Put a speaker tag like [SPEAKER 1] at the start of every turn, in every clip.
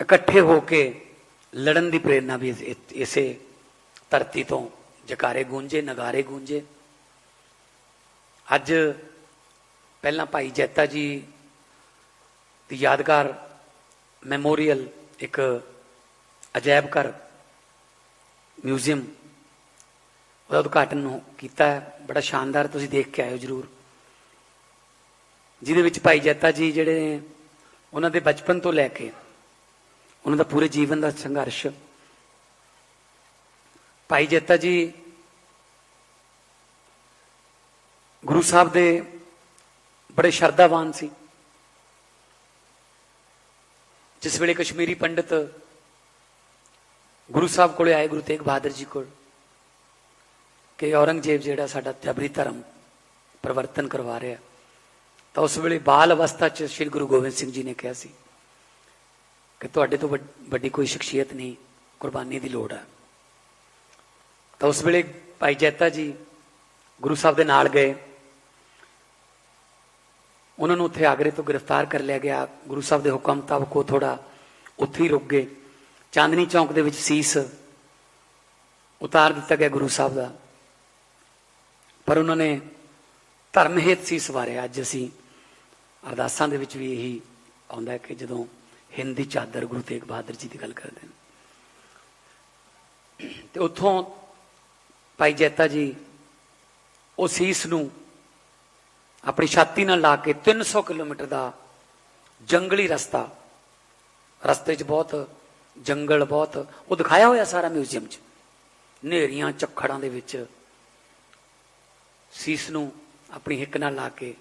[SPEAKER 1] ਇਕੱਠੇ ਹੋ ਕੇ ਲੜਨ ਦੀ ਪ੍ਰੇਰਣਾ ਵੀ ਇਸੇ ਧਰਤੀ ਤੋਂ ਜਕਾਰੇ ਗੂੰਜੇ, ਨਗਾਰੇ ਗੂੰਜੇ। ਅੱਜ ਪਹਿਲਾਂ ਭਾਈ ਜੈਤਾ ਜੀ ਦੀ ਯਾਦਗਾਰ ਮੈਮੋਰੀਅਲ ਇੱਕ ਅਜਾਇਬ ਘਰ ਮਿਊਜ਼ੀਅਮ ਉਹਦਾ ਉਦਘਾਟਨ ਕੀਤਾ ਹੈ। ਬੜਾ ਸ਼ਾਨਦਾਰ ਤੁਸੀਂ ਦੇਖ ਕੇ ਆਇਓ ਜਰੂਰ। ਜਿਹਦੇ ਵਿੱਚ ਭਾਈ ਜੈਤਾ ਜੀ ਜਿਹੜੇ ਨੇ, ਉਹਨਾਂ ਦੇ ਬਚਪਨ ਤੋਂ ਲੈ ਕੇ ਉਹਨਾਂ ਦਾ ਪੂਰੇ ਜੀਵਨ ਦਾ ਸੰਘਰਸ਼। ਭਾਈ ਜੇਤਾ ਜੀ, ਗੁਰੂ ਸਾਹਿਬ ਦੇ ਬੜੇ ਸ਼ਰਧਾਵਾਨ ਸੀ। ਜਿਸ ਵੇਲੇ ਕਸ਼ਮੀਰੀ ਪੰਡਿਤ ਗੁਰੂ ਸਾਹਿਬ ਕੋਲੇ ਆਏ, ਗੁਰੂ ਤੇਗ ਬਹਾਦਰ ਜੀ ਕੋਲ, ਕਿ ਔਰੰਗਜ਼ੇਬ ਜਿਹੜਾ ਸਾਡਾ ਤਬਰੀ ਧਰਮ ਪਰਿਵਰਤਨ ਕਰਵਾ ਰਿਹਾ, ਤਾਂ ਉਸ ਵੇਲੇ ਬਾਲ ਅਵਸਥਾ 'ਚ ਸ੍ਰੀ ਗੁਰੂ ਗੋਬਿੰਦ ਸਿੰਘ ਜੀ ਨੇ ਕਿਹਾ ਸੀ ਕਿ ਤੁਹਾਡੇ ਤੋਂ ਵੱਡ- ਵੱਡੀ ਕੋਈ ਸ਼ਖਸੀਅਤ ਨਹੀਂ, ਕੁਰਬਾਨੀ ਦੀ ਲੋੜ ਹੈ ਤਾਂ ਉਸ ਵੇਲੇ ਭਾਈ ਜੈਤਾ ਜੀ ਗੁਰੂ ਸਾਹਿਬ ਦੇ ਨਾਲ ਗਏ। ਉਹਨਾਂ ਨੂੰ ਉੱਥੇ ਆਗਰੇ ਤੋਂ ਗ੍ਰਿਫਤਾਰ ਕਰ ਲਿਆ ਗਿਆ। ਗੁਰੂ ਸਾਹਿਬ ਦੇ ਹੁਕਮ ਮੁਤਾਬਕ ਉਹ ਥੋੜਾ ਉੱਥੇ ਹੀ ਰੁਕ ਗਏ। ਚਾਂਦਨੀ ਚੌਂਕ ਦੇ ਵਿੱਚ ਸੀਸ ਉਤਾਰ ਦਿੱਤਾ ਗਿਆ ਗੁਰੂ ਸਾਹਿਬ ਦਾ। ਪਰ ਉਹਨਾਂ ਨੇ ਧਰਮ ਹੇਤ ਸੀ ਸਵਾਰਿਆ ਅੱਜ ਅਸੀਂ ਅਰਦਾਸਾਂ ਦੇ ਵਿੱਚ ਵੀ ਇਹੀ ਆਉਂਦਾ ਕਿ ਜਦੋਂ ਹਿੰਦੀ ਚਾਦਰ ਗੁਰੂ ਤੇਗ ਬਹਾਦਰ ਜੀ ਦੀ ਗੱਲ ਕਰਦੇ ਨੇ। ਤੇ ਉੱਥੋਂ ਭਾਈ ਜੈਤਾ ਜੀ, ਉਹ ਸੀਸ ਨੂੰ ਆਪਣੀ ਛਾਤੀ ਨਾਲ ਲਾ ਕੇ 300 ਕਿਲੋਮੀਟਰ ਦਾ ਜੰਗਲੀ ਰਸਤਾ, ਰਸਤੇ 'ਚ ਬਹੁਤ ਜੰਗਲ ਬਹੁਤ, ਉਹ ਦਿਖਾਇਆ ਹੋਇਆ ਸਾਰਾ ਮਿਊਜ਼ੀਅਮ 'ਚ। ਨੇਰੀਆਂ ਚੱਖੜਾਂ ਦੇ ਵਿੱਚ ਸੀਸ ਨੂੰ ਆਪਣੀ ਹਿੱਕ ਨਾਲ ਲਾ ਕੇ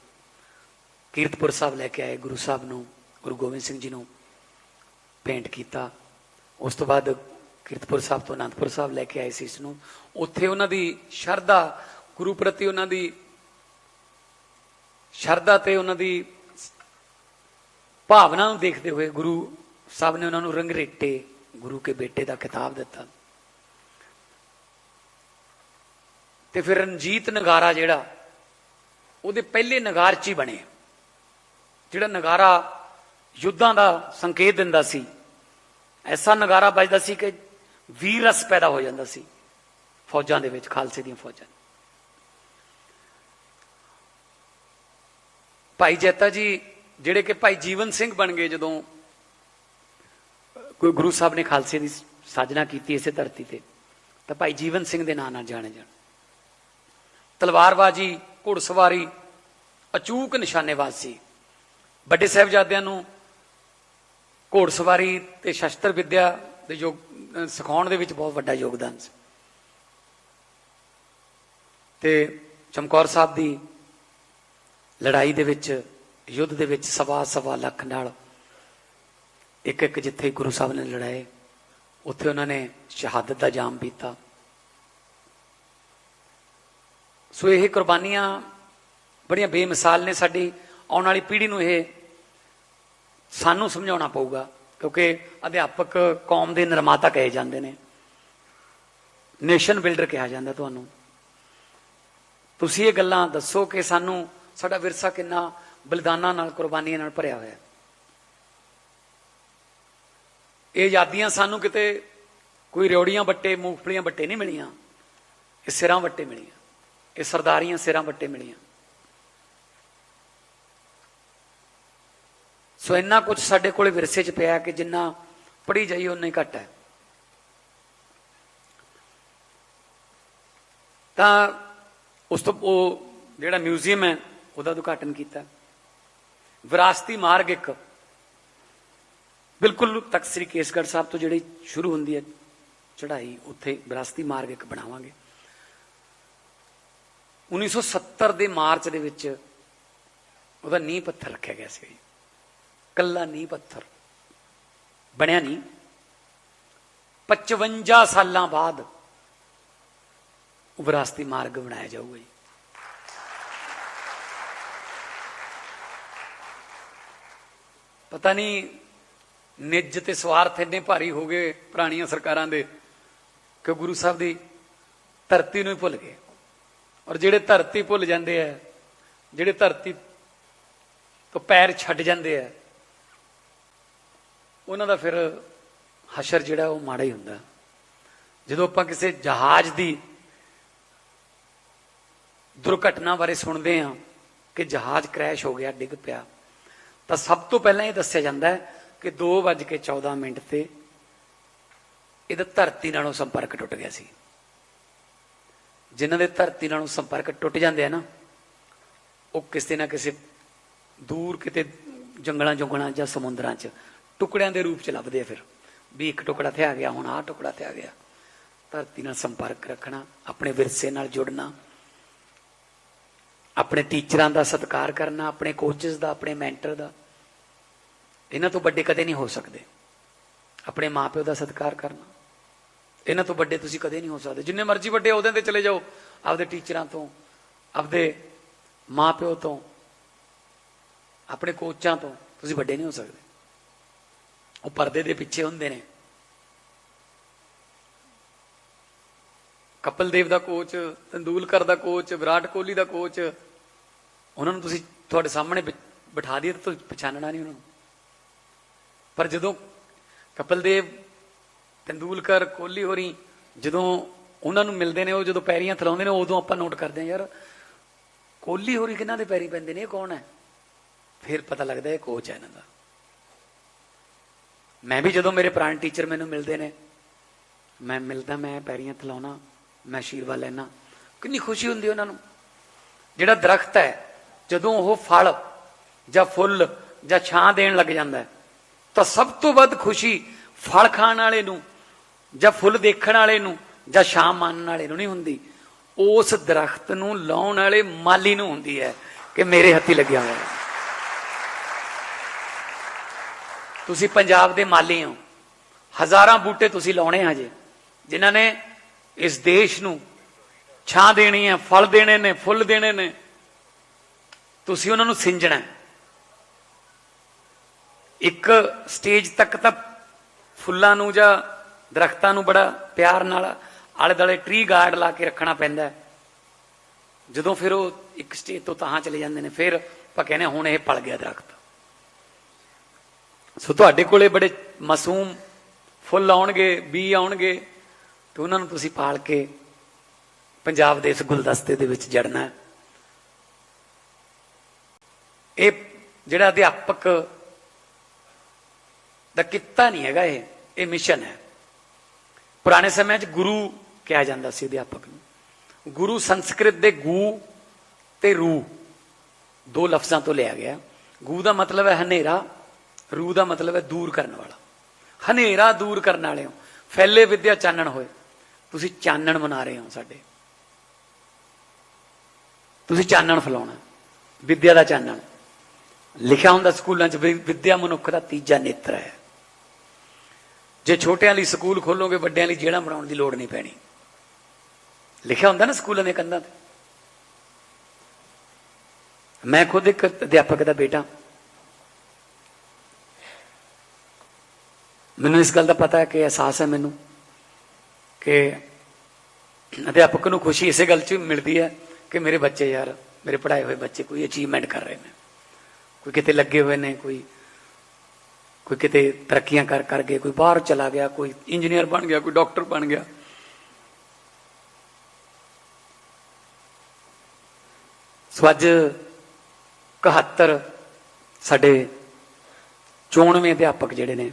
[SPEAKER 1] ਕੀਰਤਪੁਰ ਸਾਹਿਬ ਲੈ ਕੇ ਆਏ ਗੁਰੂ ਸਾਹਿਬ ਨੂੰ, ਗੁਰੂ ਗੋਬਿੰਦ ਸਿੰਘ ਜੀ ਨੂੰ। ਪੇਂਟ ਕੀਤਾ। ਉਸ ਤੋਂ ਬਾਅਦ ਕੀਰਤਪੁਰ ਸਾਹਿਬ ਤੋਂ ਅਨੰਦਪੁਰ ਸਾਹਿਬ ਲੈ ਕੇ ਆਏ ਸੀ ਇਸ ਨੂੰ ਉੱਥੇ ਉਹਨਾਂ ਦੀ ਸ਼ਰਧਾ, ਗੁਰੂ ਪ੍ਰਤੀ ਉਹਨਾਂ ਦੀ ਸ਼ਰਧਾ ਤੇ ਉਹਨਾਂ ਦੀ ਭਾਵਨਾ ਨੂੰ ਦੇਖਦੇ ਹੋਏ ਗੁਰੂ ਸਾਹਿਬ ਨੇ ਉਹਨਾਂ ਨੂੰ ਰੰਗਰੇਟੇ ਗੁਰੂ ਕੇ ਬੇਟੇ ਦਾ ਖਿਤਾਬ ਦਿੱਤਾ। ਤੇ ਫਿਰ ਰਣਜੀਤ ਨਗਾਰਾ ਜਿਹੜਾ, ਉਹਦੇ ਪਹਿਲੇ ਨਗਾਰ ਚ ਹੀ ਬਣੇ। ਜਿਹੜਾ ਨਗਾਰਾ ਯੁੱਧਾਂ ਦਾ ਸੰਕੇਤ ਦਿੰਦਾ ਸੀ। ਐਸਾ ਨਗਾਰਾ ਵੱਜਦਾ ਸੀ ਕਿ ਵੀਰ ਰਸ ਪੈਦਾ ਹੋ ਜਾਂਦਾ ਸੀ ਫੌਜਾਂ ਦੇ ਵਿੱਚ, ਖਾਲਸੇ ਦੀਆਂ ਫੌਜਾਂ। ਭਾਈ ਜੈਤਾ ਜੀ, ਜਿਹੜੇ ਕਿ ਭਾਈ ਜੀਵਨ ਸਿੰਘ ਬਣ ਗਏ ਜਦੋਂ ਕੋਈ ਗੁਰੂ ਸਾਹਿਬ ਨੇ ਖਾਲਸੇ ਦੀ ਸਾਜਨਾ ਕੀਤੀ ਇਸੇ ਧਰਤੀ ਤੇ, ਤਾਂ ਭਾਈ ਜੀਵਨ ਸਿੰਘ ਦੇ ਨਾਂ ਨਾਲ ਜਾਣੇ ਜਾਣ। ਤਲਵਾਰਬਾਜੀ, ਘੁੜਸਵਾਰੀ ਅਚੂਕ ਨਿਸ਼ਾਨੇਬਾਜ਼ ਸੀ। ਵੱਡੇ ਸਾਹਿਬਜ਼ਾਦਿਆਂ ਨੂੰ ਘੋੜਸਵਾਰੀ ਤੇ ਸ਼ਸਤਰ ਵਿੱਦਿਆ ਦੇ ਯੋਗ ਸਿਖਾਉਣ ਦੇ ਵਿੱਚ ਬਹੁਤ ਵੱਡਾ ਯੋਗਦਾਨ ਸੀ। ਤੇ ਚਮਕੌਰ ਸਾਹਿਬ ਦੀ ਲੜਾਈ ਦੇ ਵਿੱਚ, ਯੁੱਧ ਦੇ ਵਿੱਚ ਸਵਾ ਸਵਾ ਲੱਖ ਨਾਲ ਇੱਕ ਇੱਕ ਜਿੱਥੇ ਗੁਰੂ ਸਾਹਿਬ ਨੇ ਲੜਾਏ, ਉੱਥੇ ਉਹਨਾਂ ਨੇ ਸ਼ਹਾਦਤ ਦਾ ਜਾਮ ਪੀਤਾ। ਸੋ ਇਹ ਕੁਰਬਾਨੀਆਂ ਬੜੀਆਂ ਬੇਮਿਸਾਲ ਨੇ ਸਾਡੀ, ਆਉਣ ਵਾਲੀ ਪੀੜ੍ਹੀ ਨੂੰ ਇਹ ਸਾਨੂੰ ਸਮਝਾਉਣਾ ਪਊਗਾ, ਕਿਉਂਕਿ ਅਧਿਆਪਕ ਕੌਮ ਦੇ ਨਿਰਮਾਤਾ ਕਹੇ ਜਾਂਦੇ ਨੇ। ਨੇਸ਼ਨ ਬਿਲਡਰ ਕਿਹਾ ਜਾਂਦਾ ਤੁਹਾਨੂੰ। ਤੁਸੀਂ ਇਹ ਗੱਲਾਂ ਦੱਸੋ ਕਿ ਸਾਨੂੰ ਸਾਡਾ ਵਿਰਸਾ ਕਿੰਨਾ ਬਲਿਦਾਨਾਂ ਨਾਲ, ਕੁਰਬਾਨੀਆਂ ਨਾਲ ਭਰਿਆ ਹੋਇਆ ਹੈ। ਇਹ ਆਜ਼ਾਦੀਆਂ ਸਾਨੂੰ ਕਿਤੇ ਕੋਈ ਰਿਉੜੀਆਂ ਵੱਟੇ, ਮੂੰਗਫਲੀਆਂ ਵੱਟੇ ਨਹੀਂ ਮਿਲੀਆਂ। ਇਹ ਸਿਰਾਂ ਵੱਟੇ ਮਿਲੀਆਂ। ਇਹ ਸਰਦਾਰੀਆਂ ਸਿਰਾਂ ਵੱਟੇ ਮਿਲੀਆਂ। ਸੋ ਇੰਨਾ ਕੁਝ ਸਾਡੇ ਕੋਲੇ ਵਿਰਸੇ 'ਚ ਪਿਆ ਕਿ ਜਿੰਨਾ ਪੜੀ ਜਾਈ ਉਨਾ ਹੀ ਘੱਟ ਹੈ। ਤਾਂ ਉਸ ਤੋਂ ਉਹ ਜਿਹੜਾ ਮਿਊਜ਼ੀਅਮ ਹੈ, ਉਹਦਾ ਉਦਘਾਟਨ ਕੀਤਾ। ਵਿਰਾਸਤੀ ਮਾਰਗ ਇੱਕ। ਬਿਲਕੁਲ ਤਖਤ ਸ੍ਰੀ ਕੇਸਗੜ੍ਹ ਸਾਹਿਬ ਤੋਂ ਜਿਹੜੀ ਸ਼ੁਰੂ ਹੁੰਦੀ ਹੈ ਚੜ੍ਹਾਈ, ਉੱਥੇ ਵਿਰਾਸਤੀ ਮਾਰਗ ਇੱਕ ਬਣਾਵਾਂਗੇ। 1970 ਦੇ ਮਾਰਚ ਦੇ ਵਿੱਚ ਉਹਦਾ ਨੀਂਹ ਪੱਥਰ ਰੱਖਿਆ ਗਿਆ ਸੀ। ਜੀ। ਕੱਲਾ ਨੀਂਹ ਪੱਥਰ। ਬਣਿਆ ਨਹੀਂ। 55 ਸਾਲਾਂ ਬਾਅਦ ਉਹ ਵਿਰਾਸਤੀ ਮਾਰਗ ਬਣਾਇਆ ਜਾਊਗਾ ਜੀ। ਪਤਾ ਨਹੀਂ ਨਿੱਜ ਤੇ ਸਵਾਰਥ ਇੰਨੇ ਭਾਰੀ ਹੋ ਗਏ ਪੁਰਾਣੀਆਂ ਸਰਕਾਰਾਂ ਦੇ ਕਿ ਗੁਰੂ ਸਾਹਿਬ ਦੀ ਧਰਤੀ ਨੂੰ ਹੀ ਭੁੱਲ ਗਏ। ਔਰ ਜਿਹੜੇ ਧਰਤੀ ਭੁੱਲ ਜਾਂਦੇ ਆ, ਜਿਹੜੇ ਧਰਤੀ ਤੋਂ ਪੈਰ ਛੱਡ ਜਾਂਦੇ ਆ ਉਹਨਾਂ ਦਾ ਫਿਰ ਹਸ਼ਰ ਜਿਹੜਾ ਉਹ ਮਾੜਾ ਹੀ ਹੁੰਦਾ। ਜਦੋਂ ਆਪਾਂ ਕਿਸੇ ਜਹਾਜ਼ ਦੀ ਦੁਰਘਟਨਾ ਬਾਰੇ ਸੁਣਦੇ ਹਾਂ ਕਿ ਜਹਾਜ਼ ਕ੍ਰੈਸ਼ ਹੋ ਗਿਆ, ਡਿੱਗ ਪਿਆ, ਤਾਂ ਸਭ ਤੋਂ ਪਹਿਲਾਂ ਇਹ ਦੱਸਿਆ ਜਾਂਦਾ ਹੈ ਕਿ 2:14 ਮਿੰਟ ਤੇ ਇਹਦਾ ਧਰਤੀ ਨਾਲੋਂ ਸੰਪਰਕ ਟੁੱਟ ਗਿਆ ਸੀ। ਜਿਨ੍ਹਾਂ ਦੇ ਧਰਤੀ ਨਾਲੋਂ ਸੰਪਰਕ ਟੁੱਟ ਜਾਂਦੇ ਆ ਨਾ, ਉਹ ਕਿਸੇ ਨਾ ਕਿਸੇ ਦੂਰ ਕਿਤੇ ਜੰਗਲਾਂ ਜੁੰਗਲਾਂ ਜਾਂ ਸਮੁੰਦਰਾਂ 'ਚ ਟੁਕੜਿਆਂ ਦੇ ਰੂਪ 'ਚ ਲੱਭਦੇ ਆ ਫਿਰ। ਵੀ ਇੱਕ ਟੁਕੜਾ ਤੇ ਆ ਗਿਆ, ਹੁਣ ਆਹ ਟੁਕੜਾ ਤੇ ਆ ਗਿਆ। ਧਰਤੀ ਨਾਲ ਸੰਪਰਕ ਰੱਖਣਾ, ਆਪਣੇ ਵਿਰਸੇ ਨਾਲ ਜੁੜਨਾ, ਆਪਣੇ ਟੀਚਰਾਂ ਦਾ ਸਤਿਕਾਰ ਕਰਨਾ, ਆਪਣੇ ਕੋਚਸ ਦਾ, ਆਪਣੇ ਮੈਂਟਰ ਦਾ। ਇਹਨਾਂ ਤੋਂ ਵੱਡੇ ਕਦੇ ਨਹੀਂ ਹੋ ਸਕਦੇ। ਆਪਣੇ ਮਾਪਿਓ ਦਾ ਸਤਿਕਾਰ ਕਰਨਾ। ਇਹਨਾਂ ਤੋਂ ਵੱਡੇ ਤੁਸੀਂ ਕਦੇ ਨਹੀਂ ਹੋ ਸਕਦੇ। ਜਿੰਨੇ ਮਰਜ਼ੀ ਵੱਡੇ ਅਹੁਦਿਆਂ ਤੇ ਚਲੇ ਜਾਓ, ਆਪਦੇ ਟੀਚਰਾਂ ਤੋਂ, ਆਪਦੇ ਮਾਪਿਓ ਤੋਂ, ਆਪਣੇ ਕੋਚਾਂ ਤੋਂ ਤੁਸੀਂ ਵੱਡੇ ਨਹੀਂ ਹੋ ਸਕਦੇ। ਉਹ ਪਰਦੇ ਦੇ ਪਿੱਛੇ ਹੁੰਦੇ ਨੇ। ਕਪਲ ਦੇਵ ਦਾ ਕੋਚ, ਤੰਦੂਲਕਰ ਦਾ ਕੋਚ, ਵਿਰਾਟ ਕੋਹਲੀ ਦਾ ਕੋਚ, ਉਹਨਾਂ ਨੂੰ ਤੁਸੀਂ ਤੁਹਾਡੇ ਸਾਹਮਣੇ ਬਿ- ਬਿਠਾ ਦਈਏ ਤਾਂ ਤੁਸੀਂ ਪਛਾਣਨਾ ਨਹੀਂ ਉਹਨਾਂ ਨੂੰ। ਪਰ ਜਦੋਂ ਕਪਲ ਦੇਵ ਤੰਦੂਲਕਰ, ਕੋਹਲੀ ਹੋਰੀ ਜਦੋਂ ਉਹਨਾਂ ਨੂੰ ਮਿਲਦੇ ਨੇ, ਉਹ ਜਦੋਂ ਪੈਰੀਆਂ ਥਲਾਉਂਦੇ ਨੇ, ਉਦੋਂ ਆਪਾਂ ਨੋਟ ਕਰਦੇ ਹਾਂ, ਯਾਰ ਕੋਹਲੀ ਹੋਰੀ ਕਿਹਨਾਂ ਦੇ ਪੈਰੀ ਪੈਂਦੇ ਨੇ, ਇਹ ਕੌਣ ਹੈ? ਫਿਰ ਪਤਾ ਲੱਗਦਾ ਇਹ ਕੋਚ ਹੈ ਇਹਨਾਂ ਦਾ। ਮੈਂ ਵੀ ਜਦੋਂ ਮੇਰੇ ਪੁਰਾਣੇ ਟੀਚਰ ਮੈਨੂੰ ਮਿਲਦੇ ਨੇ, ਮੈਂ ਮਿਲਦਾ, ਮੈਂ ਪੈਰੀਆਂ ਥਲਾਉਣਾ ਮੈਂ ਆਸ਼ੀਰਵਾਦ ਲੈਣਾ ਕਿੰਨੀ ਖੁਸ਼ੀ ਹੁੰਦੀ ਉਹਨਾਂ ਨੂੰ। ਜਿਹੜਾ ਦਰਖਤ ਹੈ, ਜਦੋਂ ਉਹ ਫਲ ਜਾਂ ਫੁੱਲ ਜਾਂ ਛਾਂ ਦੇਣ ਲੱਗ ਜਾਂਦਾ ਤਾਂ ਸਭ ਤੋਂ ਵੱਧ ਖੁਸ਼ੀ ਫਲ ਖਾਣ ਵਾਲੇ ਨੂੰ ਜਾਂ ਫੁੱਲ ਦੇਖਣ ਵਾਲੇ ਨੂੰ ਜਾਂ ਛਾਂ ਮੰਨਣ ਵਾਲੇ ਨੂੰ ਨਹੀਂ ਹੁੰਦੀ। ਉਸ ਦਰਖਤ ਨੂੰ ਲਾਉਣ ਵਾਲੇ ਮਾਲੀ ਨੂੰ ਹੁੰਦੀ ਹੈ ਕਿ ਮੇਰੇ ਹੱਥੀ ਲੱਗਿਆ ਹੋਇਆ ਹੈ। ਤੁਸੀਂ ਪੰਜਾਬ ਦੇ ਮਾਲੀ ਹੋ। ਹਜ਼ਾਰਾਂ ਬੂਟੇ ਤੁਸੀਂ ਲਾਉਣੇ ਆ ਜੇ ਜਿਨ੍ਹਾਂ ਨੇ ਇਸ ਦੇਸ਼ ਨੂੰ ਛਾਂ ਦੇਣੀ ਹੈ ਫਲ ਦੇਣੇ ਨੇ ਫੁੱਲ ਦੇਣੇ ਨੇ। ਤੁਸੀਂ ਉਹਨਾਂ ਨੂੰ ਸਿੰਜਣਾ ਇੱਕ ਸਟੇਜ ਤੱਕ ਤਾਂ ਫੁੱਲਾਂ ਨੂੰ ਜਾਂ ਦਰਖਤਾਂ ਨੂੰ ਬੜਾ ਪਿਆਰ ਨਾਲ ਆਲੇ ਦਾਲੇ ਟ੍ਰੀ ਗਾਰਡ ਲਾ ਕੇ ਰੱਖਣਾ ਪੈਂਦਾ ਜਦੋਂ ਫਿਰ ਉਹ ਇੱਕ ਸਟੇਜ ਤੋਂ ਤਾਂ ਚਲੇ ਜਾਂਦੇ ਨੇ ਫਿਰ ਆਪਾਂ ਕਹਿੰਦੇ ਹਾਂ, ਹੁਣ ਇਹ ਪਲ ਗਿਆ ਦਰਖਤ। ਸੋ ਤੁਹਾਡੇ ਕੋਲੇ ਬੜੇ ਮਾਸੂਮ ਫੁੱਲ ਆਉਣਗੇ, ਬੀ ਆਉਣਗੇ, ਤੇ ਉਹਨਾਂ ਨੂੰ ਤੁਸੀਂ ਪਾਲ ਕੇ ਪੰਜਾਬ ਦੇ ਇਸ ਗੁਲਦਸਤੇ ਦੇ ਵਿੱਚ ਜੜਨਾ ਇਹ ਜਿਹੜਾ ਅਧਿਆਪਕ ਦਾ ਕਿੱਤਾ ਨਹੀਂ ਹੈਗਾ ਇਹ ਇਹ ਮਿਸ਼ਨ ਹੈ। ਪੁਰਾਣੇ ਸਮੇਂ 'ਚ ਗੁਰੂ ਕਿਹਾ ਜਾਂਦਾ ਸੀ ਅਧਿਆਪਕ ਨੂੰ। ਗੁਰੂ ਸੰਸਕ੍ਰਿਤ ਦੇ ਗੂ ਤੇ ਰੂ, ਦੋ ਲਫ਼ਜ਼ਾਂ ਤੋਂ ਲਿਆ ਗਿਆ। ਗੂ ਦਾ ਮਤਲਬ ਹੈ ਹਨੇਰਾ ਰੂ ਦਾ ਮਤਲਬ ਹੈ ਦੂਰ ਕਰਨ ਵਾਲਾ। ਹਨੇਰਾ ਦੂਰ ਕਰਨ ਵਾਲੇ ਹੋ ਫੈਲੇ ਵਿਦਿਆ ਚਾਨਣ ਹੋਏ। ਤੁਸੀਂ ਚਾਨਣ ਮਨਾ ਰਹੇ ਹੋ ਸਾਡੇ। ਤੁਸੀਂ ਚਾਨਣ ਫਲਾਉਣਾ ਵਿਦਿਆ ਦਾ ਚਾਨਣ। ਲਿਖਿਆ ਹੁੰਦਾ ਸਕੂਲਾਂ 'ਚ ਵੀ ਵਿਦਿਆ ਮਨੁੱਖ ਦਾ ਤੀਜਾ ਨੇਤਰ ਹੈ। ਜੇ ਛੋਟਿਆਂ ਲਈ ਸਕੂਲ ਖੋਲੋਗੇ, ਵੱਡਿਆਂ ਲਈ ਜੇਲ੍ਹਾਂ ਬਣਾਉਣ ਦੀ ਲੋੜ ਨਹੀਂ ਪੈਣੀ। ਲਿਖਿਆ ਹੁੰਦਾ ਨਾ ਸਕੂਲਾਂ ਦੇ ਕੰਧਾਂ ਤੇ। ਮੈਂ ਖੁਦ ਇੱਕ ਅਧਿਆਪਕ ਦਾ ਬੇਟਾ। ਮੈਨੂੰ ਇਸ ਗੱਲ ਦਾ ਪਤਾ ਹੈ ਕਿ ਅਹਿਸਾਸ ਹੈ ਮੈਨੂੰ ਕਿ ਅਧਿਆਪਕ ਨੂੰ ਖੁਸ਼ੀ ਇਸੇ ਗੱਲ 'ਚ ਮਿਲਦੀ ਹੈ ਕਿ ਮੇਰੇ ਬੱਚੇ ਯਾਰ, ਮੇਰੇ ਪੜਾਏ ਹੋਏ ਬੱਚੇ ਕੋਈ ਅਚੀਵਮੈਂਟ ਕਰ ਰਹੇ ਨੇ। ਕੋਈ ਕਿਤੇ ਲੱਗੇ ਹੋਏ ਨੇ, ਕੋਈ ਕੋਈ ਕਿਤੇ ਤਰੱਕੀਆਂ ਕਰ ਕਰ ਗਏ, ਕੋਈ ਬਾਹਰ ਚਲਾ ਗਿਆ, ਕੋਈ ਇੰਜੀਨੀਅਰ ਬਣ ਗਿਆ, ਕੋਈ ਡਾਕਟਰ ਬਣ ਗਿਆ। ਸੋ ਅੱਜ 71 ਸਾਡੇ ਚੋਣਵੇਂ ਅਧਿਆਪਕ ਜਿਹੜੇ ਨੇ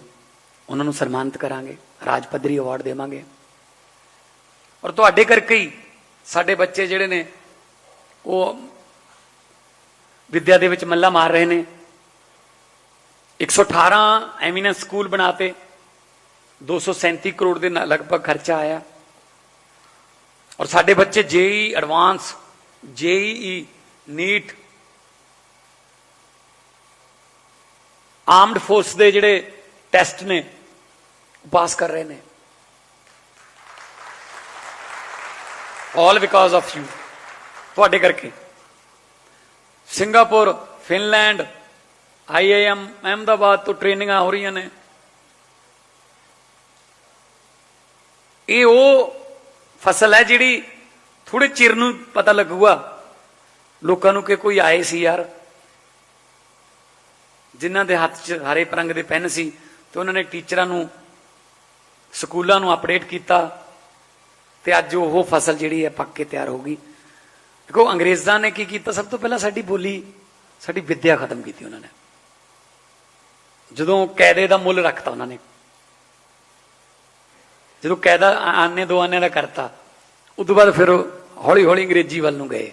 [SPEAKER 1] ਉਹਨਾਂ ਨੂੰ ਸਨਮਾਨਿਤ ਕਰਾਂਗੇ, ਰਾਜ ਪੱਧਰੀ ਅਵਾਰਡ ਦੇਵਾਂਗੇ। ਔਰ ਤੁਹਾਡੇ ਕਰਕੇ ਹੀ ਸਾਡੇ ਬੱਚੇ ਜਿਹੜੇ ਨੇ, ਉਹ ਵਿਦਿਆ ਦੇ ਵਿੱਚ ਮੱਲਾ ਮਾਰ ਰਹੇ ਨੇ। 118 ਐਮੀਨੈਂਸ ਸਕੂਲ ਬਣਾਤੇ 237 ਕਰੋੜ ਦੇ ਲਗਭਗ ਖਰਚਾ ਆਇਆ। ਔਰ ਸਾਡੇ ਬੱਚੇ JEE advance, JEE NEET, armed force ਦੇ ਜਿਹੜੇ ਟੈਸਟ ਨੇ ਉਪਾਸ ਕਰ ਰਹੇ ਨੇ। ਆਲ ਬਿਕਾਜ਼ ਆਫ ਯੂ ਤੁਹਾਡੇ ਕਰਕੇ। ਸਿੰਗਾਪੁਰ, ਫਿਨਲੈਂਡ ਆਈਆਈਐਮ ਅਹਿਮਦਾਬਾਦ ਤੋਂ ਟ੍ਰੇਨਿੰਗਾਂ ਹੋ ਰਹੀਆਂ ਨੇ। ਇਹ ਉਹ ਫਸਲ ਹੈ ਜਿਹੜੀ ਥੋੜੇ ਚਿਰ ਨੂੰ ਪਤਾ ਲੱਗੂਗਾ। ਲੋਕਾਂ ਨੂੰ ਕਿ ਕੋਈ ਆਏ ਸੀ ਯਾਰ। ਜਿਨ੍ਹਾਂ ਦੇ ਹੱਥ 'ਚ ਹਰੇ ਪਰੰਗ ਦੇ ਪੈਨ ਸੀ ਤੇ ਉਹਨਾਂ ਨੇ ਟੀਚਰਾਂ ਨੂੰ ਸਕੂਲਾਂ ਨੂੰ ਅਪਡੇਟ ਕੀਤਾ ਤੇ ਅੱਜ ਉਹ ਫਸਲ ਜਿਹੜੀ ਹੈ ਪੱਕ ਕੇ ਤਿਆਰ ਹੋ ਗਈ। ਦੇਖੋ, ਅੰਗਰੇਜ਼ਾਂ ਨੇ ਕੀ ਕੀਤਾ? ਸਭ ਤੋਂ ਪਹਿਲਾਂ ਸਾਡੀ ਬੋਲੀ, ਸਾਡੀ ਵਿੱਦਿਆ ਖਤਮ ਕੀਤੀ ਉਹਨਾਂ ਨੇ। ਜਦੋਂ ਕਾਇਦੇ ਦਾ ਮੁੱਲ ਰੱਖਤਾ ਉਹਨਾਂ ਨੇ। ਜਦੋਂ ਕਾਇਦਾ ਆਨੇ ਦੋ ਆਨੇ ਦਾ ਕਰਤਾ ਉਦੋਂ ਬਾਅਦ ਫਿਰ ਹੌਲੀ ਹੌਲੀ ਅੰਗਰੇਜ਼ੀ ਵੱਲ ਨੂੰ ਗਏ।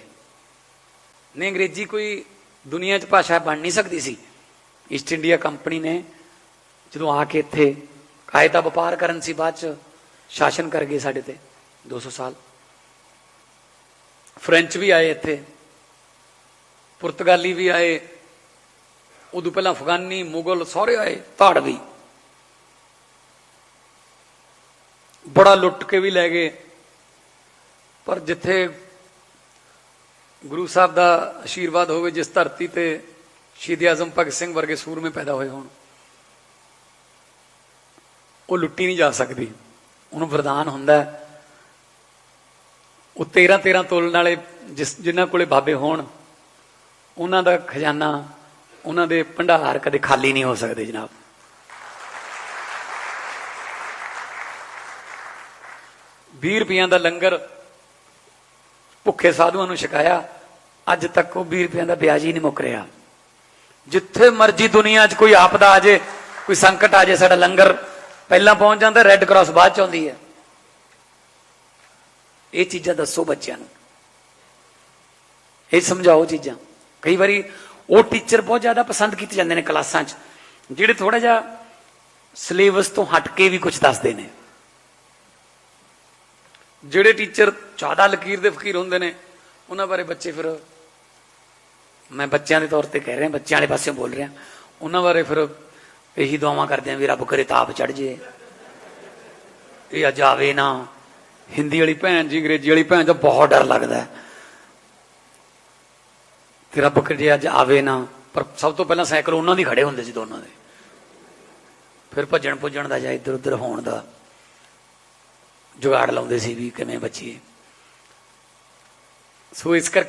[SPEAKER 1] ਨਹੀਂ, ਅੰਗਰੇਜ਼ੀ ਕੋਈ ਦੁਨੀਆ 'ਚ ਭਾਸ਼ਾ ਬਣ ਨਹੀਂ ਸਕਦੀ ਸੀ। ਈਸਟ ਇੰਡੀਆ ਕੰਪਨੀ ਨੇ ਜਦੋਂ ਆ ਕੇ ਇੱਥੇ ਆਏ ਤਾਂ ਵਪਾਰ ਕਰਨ ਸੀ ਬਾਅਦ 'ਚ, ਸ਼ਾਸਨ ਕਰ ਗਏ ਸਾਡੇ ਤੇ 200 ਸਾਲ। ਫ੍ਰੈਂਚ ਵੀ ਆਏ ਇੱਥੇ, ਪੁਰਤਗਾਲੀ ਵੀ ਆਏ, ਉਦੋਂ ਪਹਿਲਾਂ ਅਫਗਾਨੀ, ਮੁਗਲ ਸਾਰੇ ਆਏ ਧਾੜਵੀ ਬੜਾ ਲੁੱਟ ਕੇ ਵੀ ਲੈ ਗਏ। ਪਰ ਜਿੱਥੇ ਗੁਰੂ ਸਾਹਿਬ ਦਾ ਆਸ਼ੀਰਵਾਦ ਹੋਵੇ, ਜਿਸ ਧਰਤੀ ਤੇ ਸ਼ਹੀਦ ਆਜ਼ਮ ਭਗਤ ਸਿੰਘ ਵਰਗੇ ਸੂਰਮੇ ਪੈਦਾ ਹੋਏ ਹੋਣ ਉਹ ਲੁੱਟੀ ਨਹੀਂ ਜਾ ਸਕਦੀ। ਉਹਨੂੰ ਵਰਦਾਨ ਹੁੰਦਾ ਉਹ 13 13 ਤੋਲਣ ਵਾਲੇ ਜਿਸ ਜਿਨ੍ਹਾਂ ਕੋਲੇ ਬਾਬੇ ਹੋਣ, ਉਹਨਾਂ ਦਾ ਖਜ਼ਾਨਾ, ਉਹਨਾਂ ਦੇ ਭੰਡਾਰ ਕਦੇ ਖਾਲੀ ਨਹੀਂ ਹੋ ਸਕਦੇ, ਜਨਾਬ। ਵੀਹ ਰੁਪਈਆਂ ਦਾ ਲੰਗਰ ਭੁੱਖੇ ਸਾਧੂਆਂ ਨੂੰ ਛਕਾਇਆ। ਅੱਜ ਤੱਕ ਉਹ 20 ਰੁਪਈਆਂ ਦਾ ਵਿਆਜ ਹੀ ਨਹੀਂ ਮੁੱਕ ਰਿਹਾ। ਜਿੱਥੇ ਮਰਜ਼ੀ ਦੁਨੀਆ 'ਚ ਕੋਈ ਆਪਦਾ ਆ ਜੇ, ਕੋਈ ਸੰਕਟ ਆ ਜੇ, ਸਾਡਾ ਲੰਗਰ ਪਹਿਲਾਂ ਪਹੁੰਚ ਜਾਂਦਾ ਰੈੱਡ ਕਰਾਸ ਬਾਅਦ 'ਚ ਆਉਂਦੀ ਹੈ। ਇਹ ਚੀਜ਼ਾਂ ਦੱਸੋ ਬੱਚਿਆਂ ਨੂੰ। ਇਹ ਸਮਝਾਓ ਚੀਜ਼ਾਂ। ਕਈ ਵਾਰੀ ਉਹ ਟੀਚਰ ਬਹੁਤ ਜ਼ਿਆਦਾ ਪਸੰਦ ਕੀਤੇ ਜਾਂਦੇ ਨੇ ਕਲਾਸਾਂ 'ਚ, ਜਿਹੜੇ ਥੋੜਾ ਜਿਹਾ ਸਿਲੇਬਸ ਤੋਂ ਹਟ ਕੇ ਵੀ ਕੁਝ ਦੱਸਦੇ ਨੇ। ਜਿਹੜੇ ਟੀਚਰ ਜ਼ਿਆਦਾ ਲਕੀਰ ਦੇ ਫਕੀਰ ਹੁੰਦੇ ਨੇ, ਉਹਨਾਂ ਬਾਰੇ ਬੱਚੇ ਫਿਰ ਮੈਂ ਬੱਚਿਆਂ ਦੇ ਤੌਰ ਤੇ ਕਹਿ ਰਿਹਾ, ਬੱਚਿਆਂ ਵਾਲੇ ਪਾਸਿਓਂ ਬੋਲ ਰਿਹਾ। ਉਹਨਾਂ ਬਾਰੇ ਫਿਰ ਇਹੀ ਦੁਆਵਾਂ ਕਰਦੇ ਆ ਵੀ ਰੱਬ ਕਰੇ ਤਾਪ ਚੜ ਜੇ। ਇਹ ਅੱਜ ਆਵੇ ਨਾ, ਹਿੰਦੀ ਵਾਲੀ ਭੈਣ ਜੀ, ਅੰਗਰੇਜ਼ੀ ਵਾਲੀ ਭੈਣ ਤੋਂ ਬਹੁਤ ਡਰ ਲੱਗਦਾ ਹੈ। ਰੱਬ ਕਰੇ ਅੱਜ ਆਵੇ ਨਾ, ਪਰ ਸਭ ਤੋਂ ਪਹਿਲਾਂ ਸਾਈਕਲ ਉਹਨਾਂ ਦੀ ਖੜੇ ਹੁੰਦੇ ਸੀ ਦੋਨਾਂ ਦੇ। ਫਿਰ ਭੱਜਣ ਭੁੱਜਣ ਦਾ ਜਾਂ ਇੱਧਰ ਉੱਧਰ ਹੋਣ ਦਾ ਜੁਗਾੜ ਲਾਉਂਦੇ ਸੀ ਵੀ ਕਿਵੇਂ ਬਚੀਏ। ਸੋ ਇਸ ਕਰਕੇ